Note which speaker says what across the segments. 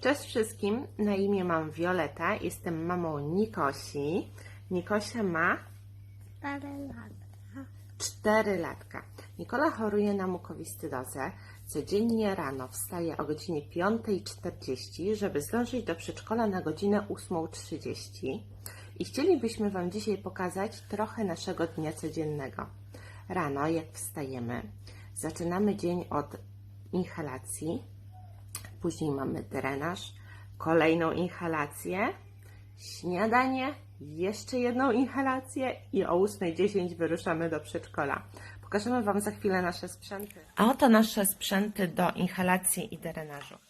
Speaker 1: Cześć wszystkim, na imię mam Violeta, jestem mamą Nikosi. Nikosia ma
Speaker 2: Parę lat.
Speaker 1: 4 latka. Nikola choruje na mukowiscydozę. Codziennie rano wstaje o godzinie 5.40, żeby zdążyć do przedszkola na godzinę 8.30. I chcielibyśmy Wam dzisiaj pokazać trochę naszego dnia codziennego. Rano, jak wstajemy, zaczynamy dzień od inhalacji, później mamy drenaż, kolejną inhalację, śniadanie, jeszcze jedną inhalację i o 8.10 wyruszamy do przedszkola. Pokażemy Wam za chwilę nasze sprzęty. A oto nasze sprzęty do inhalacji i drenażu.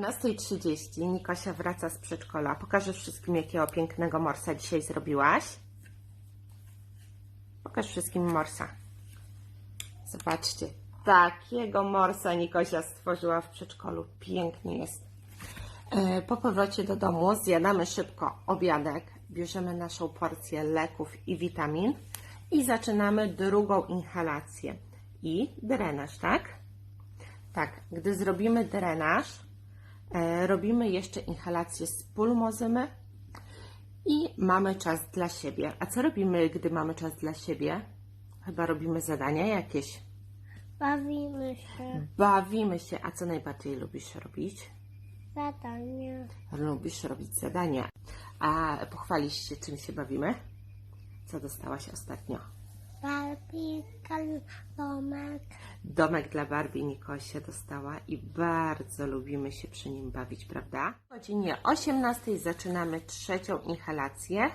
Speaker 1: 14.30 Nikosia wraca z przedszkola. Pokażesz wszystkim, jakiego pięknego morsa dzisiaj zrobiłaś. Pokaż wszystkim morsa. Zobaczcie, takiego morsa Nikosia stworzyła w przedszkolu. Pięknie jest. E, Po powrocie do domu zjadamy szybko obiadek, bierzemy naszą porcję leków i witamin i zaczynamy drugą inhalację i drenaż, tak? Tak, gdy zrobimy drenaż, robimy jeszcze inhalację z pulmozymy i mamy czas dla siebie. A co robimy, gdy mamy czas dla siebie? Chyba robimy zadania jakieś.
Speaker 2: Bawimy się.
Speaker 1: Bawimy się. A co najbardziej lubisz robić?
Speaker 2: Zadania.
Speaker 1: Lubisz robić zadania. A pochwalisz się, czym się bawimy? Co dostałaś ostatnio?
Speaker 2: Barbie, domek.
Speaker 1: Domek dla Barbie Nikosia dostała i bardzo lubimy się przy nim bawić, prawda? O godzinie 18 zaczynamy trzecią inhalację,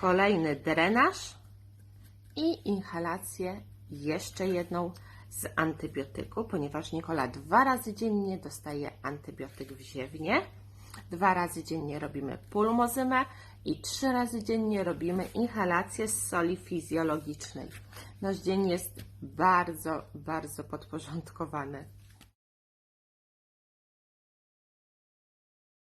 Speaker 1: kolejny drenaż i inhalację jeszcze jedną z antybiotyku, ponieważ Nikola dwa razy dziennie dostaje antybiotyk wziewnie. Dwa razy dziennie robimy pulmozymę i trzy razy dziennie robimy inhalację z soli fizjologicznej. Nasz dzień jest bardzo, bardzo podporządkowany.